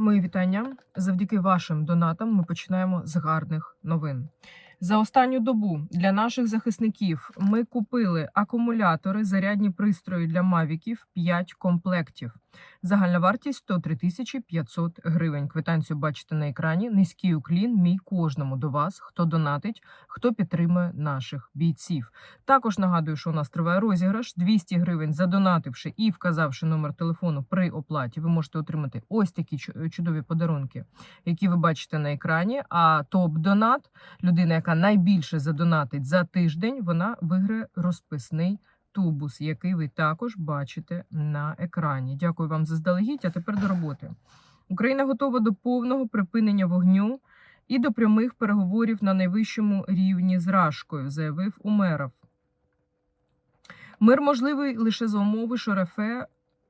Мої вітання. Завдяки вашим донатам ми починаємо з гарних новин. За останню добу для наших захисників ми купили акумулятори, зарядні пристрої для мавіків 5 комплектів. Загальна вартість 103 тисячі 500 гривень. Квитанцію бачите на екрані. Низький уклін мій кожному до вас, хто донатить, хто підтримує наших бійців. Також нагадую, що у нас триває розіграш 200 гривень, задонативши і вказавши номер телефону при оплаті. Ви можете отримати ось такі чудові подарунки, які ви бачите на екрані. А топ-донат, людина, яка найбільше задонатить за тиждень, вона виграє розписний тубус, який ви також бачите на екрані. Дякую вам заздалегідь. А тепер до роботи. Україна готова до повного припинення вогню і до прямих переговорів на найвищому рівні з Рашкою, заявив Умеров. Мир можливий лише за умови, що РФ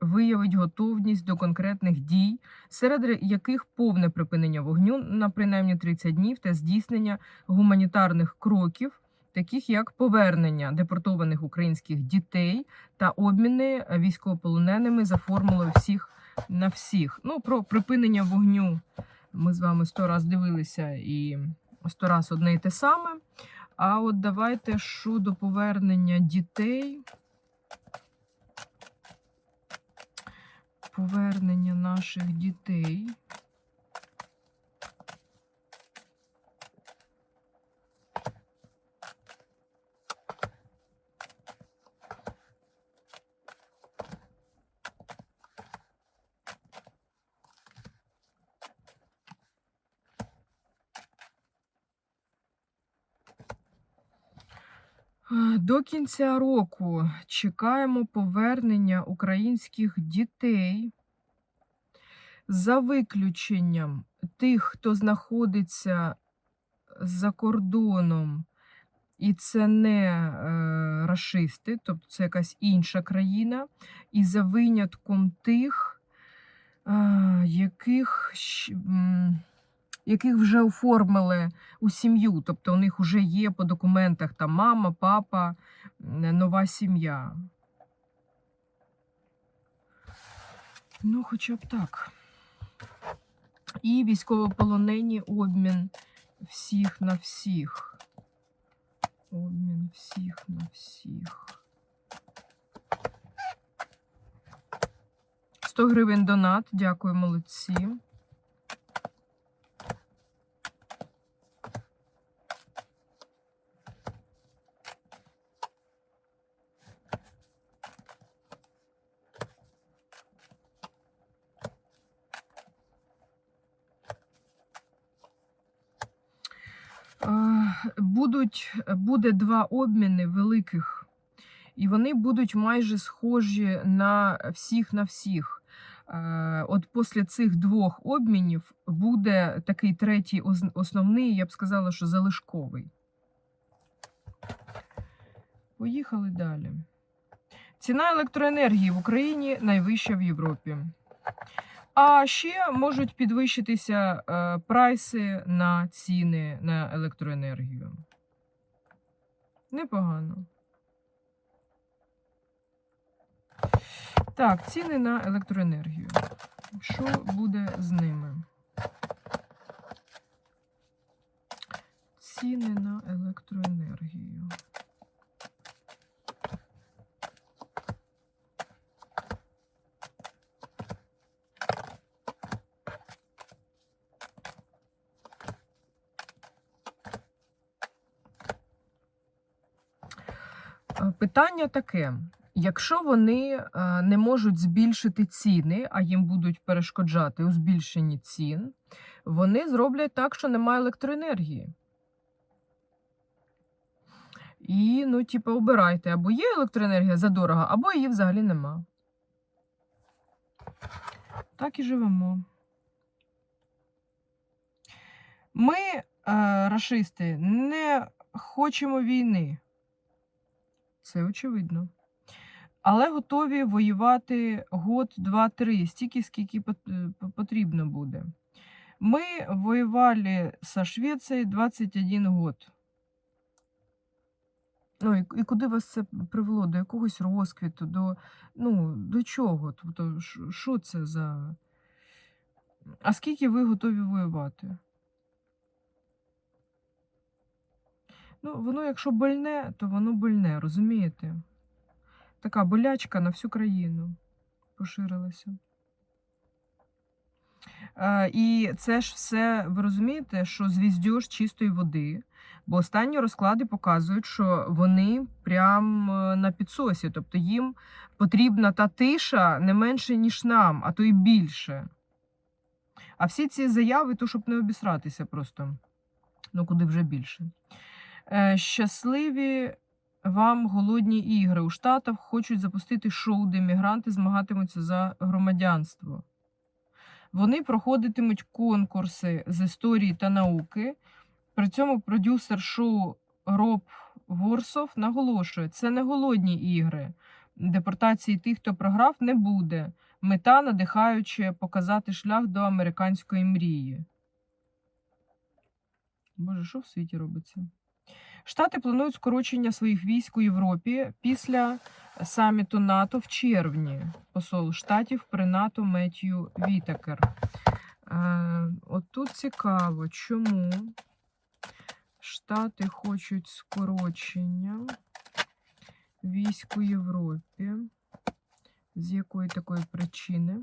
виявить готовність до конкретних дій, серед яких повне припинення вогню на принаймні 30 днів та здійснення гуманітарних кроків, таких як повернення депортованих українських дітей та обміни військовополоненими за формулою всіх на всіх. Ну про припинення вогню ми з вами сто раз дивилися і сто раз одне і те саме. А от давайте щодо повернення дітей. Повернення наших дітей. До кінця року чекаємо повернення українських дітей. За виключенням тих, хто знаходиться за кордоном, і це не е, рашисти, тобто це якась інша країна, і за винятком тих, е, яких, м, яких вже оформили у сім'ю, тобто у них вже є по документах там мама, папа, нова сім'я. Ну, хоча б так. І військовополонені обмін всіх на всіх. Обмін всіх на всіх. 100 гривень донат. Дякую, молодці. Е, Будуть, буде два обміни великих, і вони будуть майже схожі на всіх на всіх. Е, От після цих двох обмінів буде такий третій основний, я б сказала, що залишковий. Поїхали далі. Ціна електроенергії в Україні найвища в Європі. А ще можуть підвищитися е, прайси на ціни на електроенергію. Непогано. Так, ціни на електроенергію. Що буде з ними? Ціни на електроенергію. Е, Питання таке: якщо вони е, не можуть збільшити ціни, а їм будуть перешкоджати у збільшенні цін, вони зроблять так, що немає електроенергії. І, ну, типу, обирайте, або є електроенергія задорого, або її взагалі нема. Так і живемо. Ми, е, рашисти, не хочемо війни. Це очевидно. Але готові воювати год, два, три, стільки, скільки е, потрібно буде. Ми воювали со Швецією 21 год. Ну, і, і куди вас це привело? До якогось розквіту, до, ну, до чого? Тобто, що це за А скільки ви готові воювати? Ну, воно, якщо больне, то воно больне, розумієте? Така болячка на всю країну поширилася. І це ж все, ви розумієте, що звіздьош чистої води, бо останні розклади показують, що вони прям е, на підсосі. Тобто їм потрібна та тиша не менше, ніж нам, а то й більше. А всі ці заяви, то щоб не обісратися просто. Ну, куди вже більше. Е, щасливі вам голодні ігри. У Штатах хочуть запустити шоу, де мігранти змагатимуться за громадянство. Вони проходитимуть конкурси з історії та науки. При цьому продюсер шоу Роб Ворсов наголошує, це не голодні ігри. Депортації тих, хто програв, не буде. Мета надихаюче показати шлях до американської мрії. Боже, що в світі робиться? Штати планують скорочення своїх військ у Європі після саміту НАТО в червні. Посол штатів при НАТО Меттью Вітакер. Е, от тут цікаво, чому Штати хочуть скорочення військ у Європі. З якої такої причини?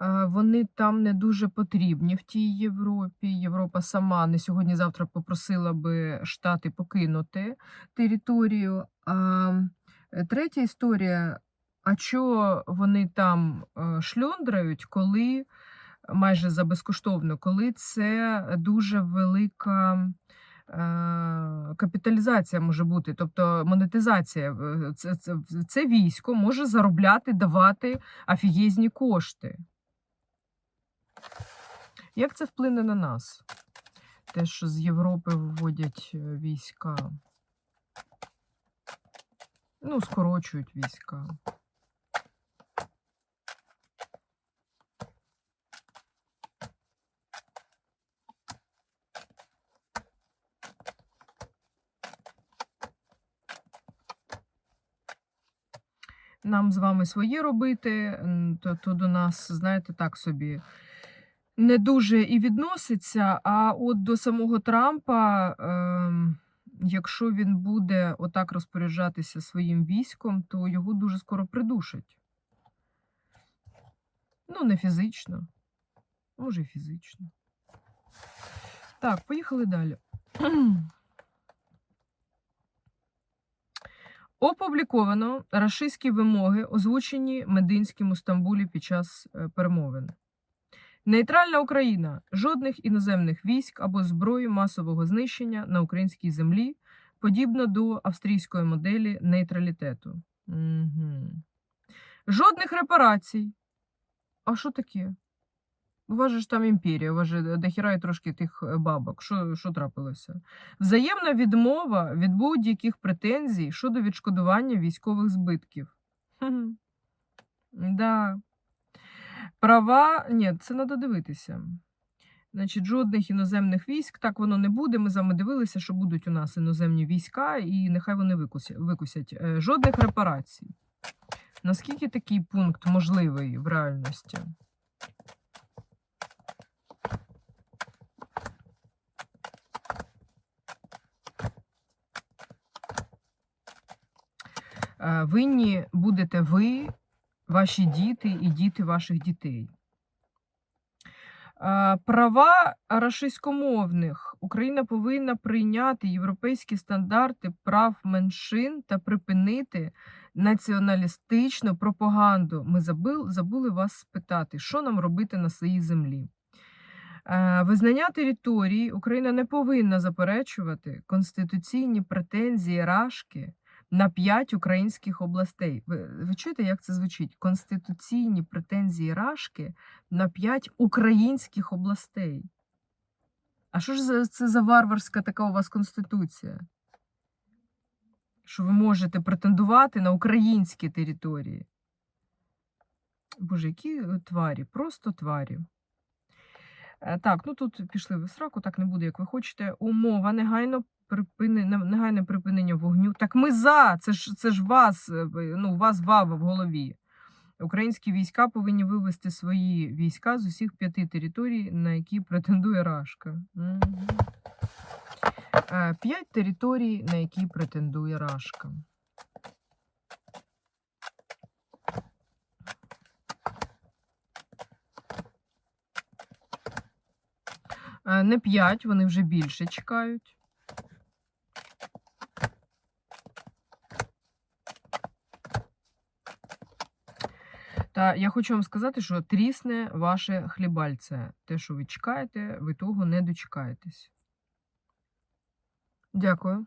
Е, Вони там не дуже потрібні в тій Європі. Європа сама не сьогодні-завтра попросила би Штати покинути територію. А е, третя історія: а що вони там е, шльондрають, коли майже за безкоштовно, коли це дуже велика. е, Капіталізація може бути, тобто монетизація. Це, це, це військо може заробляти, давати афігезні кошти. Як це вплине на нас? Те, що з Європи виводять е, війська. Ну, скорочують війська. Нам з вами своє робити, то, то до нас, знаєте, так собі не дуже і відноситься. А от до самого Трампа, ем, якщо він буде отак розпоряджатися своїм військом, то його дуже скоро придушать. Ну, не фізично. Може, фізично. Так, поїхали далі. Опубліковано рашистські вимоги, озвучені Мединським у Стамбулі під час е, перемовин. Нейтральна Україна жодних іноземних військ або зброї масового знищення на українській землі, подібно до австрійської моделі нейтралітету. Угу. Жодних репарацій. А що таке? У вас же ж там імперія, у вас же дохіра і трошки тих е, бабок. Що, трапилося? Взаємна відмова від будь-яких претензій щодо відшкодування військових збитків. Хм. Права, ні, це треба дивитися. Значить, жодних іноземних військ, так воно не буде. Ми з вами дивилися, що будуть у нас іноземні війська, і нехай вони викусять. Е, Жодних репарацій. Наскільки такий пункт можливий в реальності? Е, Винні будете ви, ваші діти і діти ваших дітей. Права рашистськомовних. Україна повинна прийняти європейські стандарти прав меншин та припинити націоналістичну пропаганду. Ми забули, вас спитати, що нам робити на своїй землі. Визнання території Україна не повинна заперечувати конституційні претензії Рашки на п'ять українських областей. Ви, ви чуєте, як це звучить? Конституційні претензії Рашки на п'ять українських областей. А що ж це за варварська така у вас конституція? Що ви можете претендувати на українські території? Боже, які е, тварі, просто тварі. Е, Так, ну тут пішли ви в сраку, так не буде, як ви хочете. Умова негайно припинення, негайне припинення вогню. Так ми за! Це ж це ж вас, е, ну, вас вава в голові. Українські війська повинні вивести свої війська з усіх п'яти територій, на які претендує Рашка. Е, П'ять територій, на які претендує Рашка. Е, Не п'ять, вони вже більше чекають. Я хочу вам сказати, що трісне ваше хлібальце. Те, що ви чекаєте, ви того не дочекаєтесь. Дякую.